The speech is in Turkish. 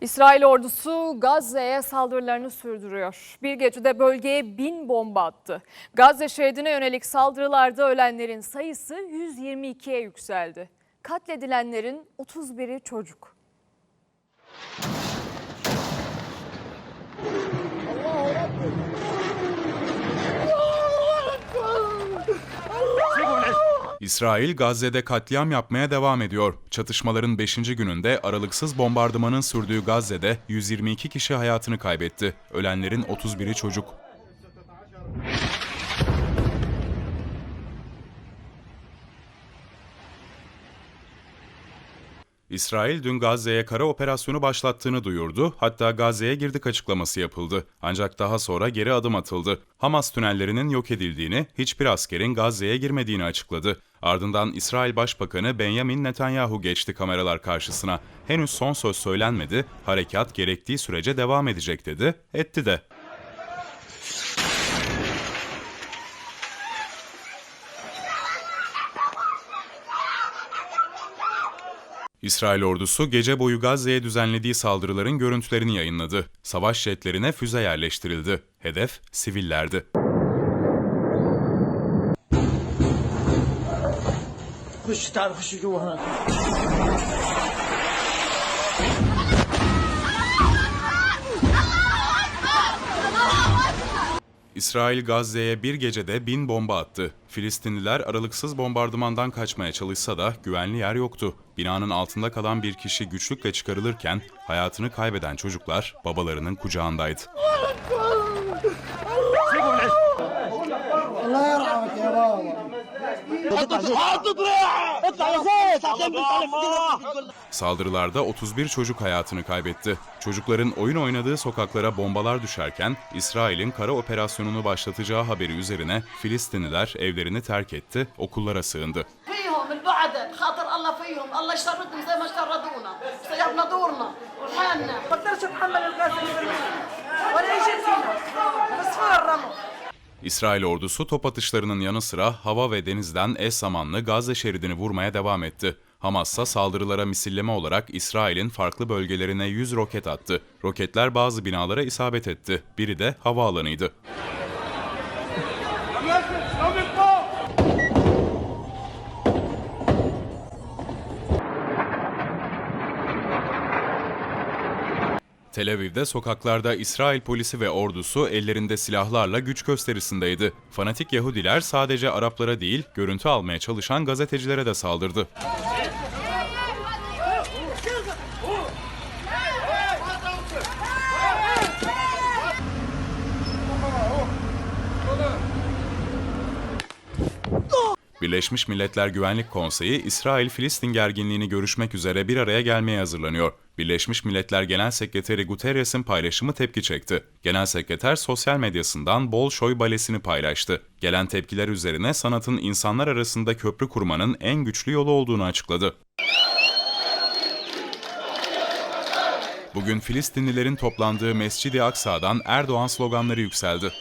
İsrail ordusu Gazze'ye saldırılarını sürdürüyor. Bir gecede bölgeye bin bomba attı. Gazze şeridine yönelik saldırılarda ölenlerin sayısı 122'ye yükseldi. Katledilenlerin 31'i çocuk. İsrail Gazze'de katliam yapmaya devam ediyor. Çatışmaların 5. gününde aralıksız bombardımanın sürdüğü Gazze'de 122 kişi hayatını kaybetti. Ölenlerin 31'i çocuk. İsrail dün Gazze'ye kara operasyonu başlattığını duyurdu. Hatta Gazze'ye girdik açıklaması yapıldı. Ancak daha sonra geri adım atıldı. Hamas tünellerinin yok edildiğini, hiçbir askerin Gazze'ye girmediğini açıkladı. Ardından İsrail Başbakanı Benjamin Netanyahu geçti kameralar karşısına. Henüz son söz söylenmedi, harekat gerektiği sürece devam edecek dedi, etti de. İsrail ordusu gece boyu Gazze'ye düzenlediği saldırıların görüntülerini yayınladı. Savaş jetlerine füze yerleştirildi. Hedef sivillerdi. İsrail Gazze'ye bir gecede bin bomba attı. Filistinliler aralıksız bombardımandan kaçmaya çalışsa da güvenli yer yoktu. Binanın altında kalan bir kişi güçlükle çıkarılırken hayatını kaybeden çocuklar babalarının kucağındaydı. Saldırılarda 31 çocuk hayatını kaybetti. Çocukların oyun oynadığı sokaklara bombalar düşerken İsrail'in kara operasyonunu başlatacağı haberi üzerine Filistinliler evlerini terk etti, okullara sığındı. فيهم البعد خاطر الله فيهم الله يشردهم زي ما شردونا سيبنا دورنا وحالنا بقدرش اتحمل الغاز اللي İsrail ordusu top atışlarının yanı sıra hava ve denizden eş zamanlı Gazze şeridini vurmaya devam etti. Hamas ise saldırılara misilleme olarak İsrail'in farklı bölgelerine 100 roket attı. Roketler bazı binalara isabet etti. Biri de havaalanıydı. Tel Aviv'de sokaklarda İsrail polisi ve ordusu ellerinde silahlarla güç gösterisindeydi. Fanatik Yahudiler sadece Araplara değil, görüntü almaya çalışan gazetecilere de saldırdı. Birleşmiş Milletler Güvenlik Konseyi, İsrail-Filistin gerginliğini görüşmek üzere bir araya gelmeye hazırlanıyor. Birleşmiş Milletler Genel Sekreteri Guterres'in paylaşımı tepki çekti. Genel Sekreter sosyal medyasından Bol Şoy balesini paylaştı. Gelen tepkiler üzerine sanatın insanlar arasında köprü kurmanın en güçlü yolu olduğunu açıkladı. Bugün Filistinlilerin toplandığı Mescid-i Aksa'dan Erdoğan sloganları yükseldi.